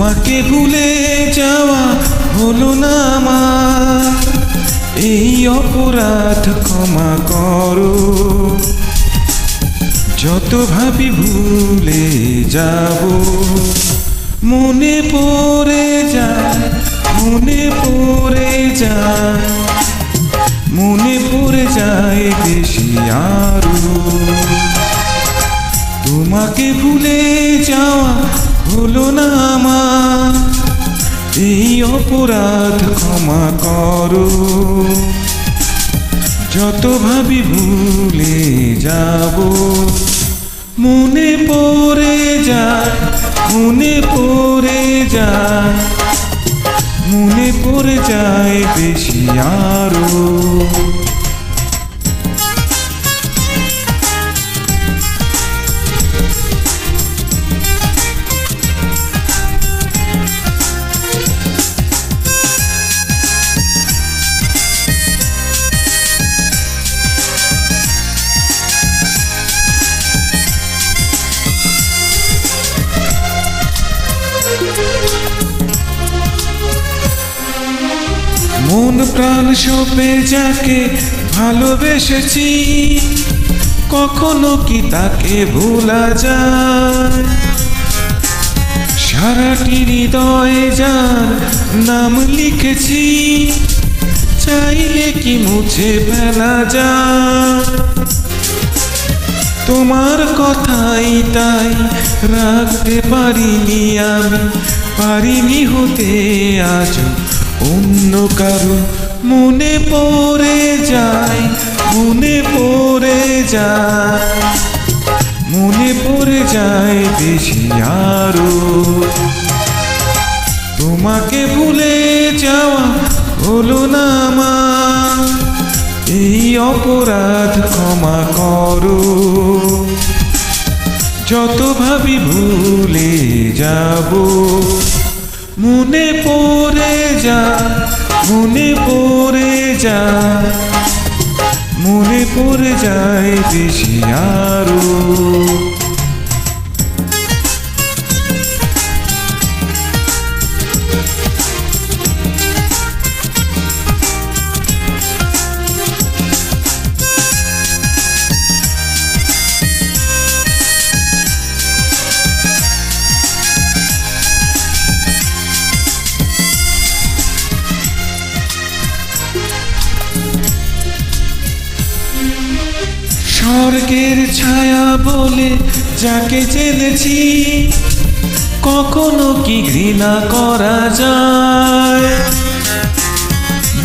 তোমাকে ভুলে যাওয়া হলো না আমার। এই অপরাধ ক্ষমা করো। যত ভাবি ভুলে যাব, মনে পড়ে যায়, মনে পড়ে যায়, মনে পড়ে যায় বেশি আরও। তোমাকে ভুলে যাওয়া হলো না এই অপরাধ ক্ষমা করো। যত ভাবি ভুলে যাব, মনে পড়ে যায়, মনে পড়ে যায়, মনে পড়ে যায় বেশি আরও। মন প্রাণ সপে যাকে ভালোবেসেছি, কখনো কি তাকে ভোলা যায়? সারাটি হৃদয়ে যার নাম লিখেছি, চাইলে কি মুছে ফেলা যায়? তোমার কথাই তাই রাখতে পারিনি আমি, পারিনি হতে আজ অন্য কারও মনে পড়ে যায়, মনে পড়ে যায়, মনে পড়ে যায় বেশি আরও। তোমাকে ভুলে যাওয়া হলো না আমার, এই অপরাধ ক্ষমা করো। যত ভাবি ভুলে যাব মনে পড়ে যা মনে পড়ে যা মনে পড়ে যায় বেশি আরও। স্বর্গের ছায়া বলে যাকে চেনেছি, কখনো কি ঘৃণা করা যায়?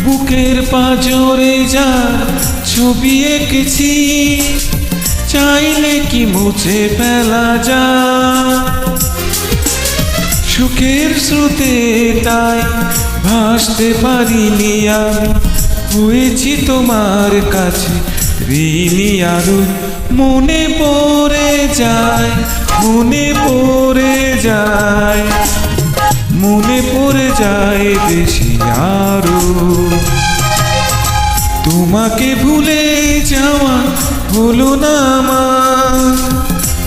বুকের পাজরে যা ছবি এঁকেছি, চাইলে কি মুছে ফেলা যা সুখের স্রোতে তাই ভাসতে পারিনি আমি, হয়েছি তোমার কাছে ঋণী আরও মনে পড়ে যায়, মনে পড়ে যায়, মনে পড়ে যায় বেশি আরও। তোমাকে ভুলে যাওয়া হলো না আমার,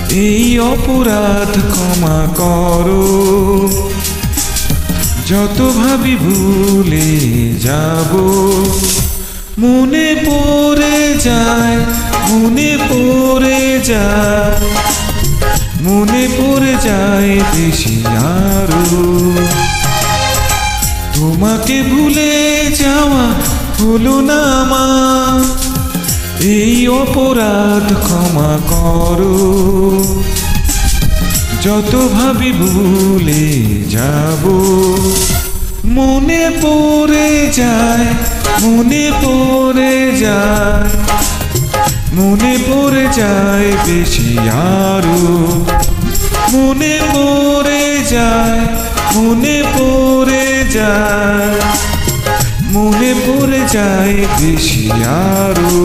এই অপরাধ ক্ষমা করো। যত ভাবি ভুলে যাব, মনে পড়ে যায়, মনে পড়ে যায়, মনে পড়ে যায় বেশি আরও। তোমাকে ভুলে যাওয়া হলো না আমার এই অপরাধ ক্ষমা করো। যত ভাবি ভুলে যাব, মনে পড়ে যায় মনে পড়ে যায়, মনে পড়ে যায় বেশি আরও। মনে পড়ে যায়, মনে পড়ে যায়, মনে পড়ে যায় বেশি আরও।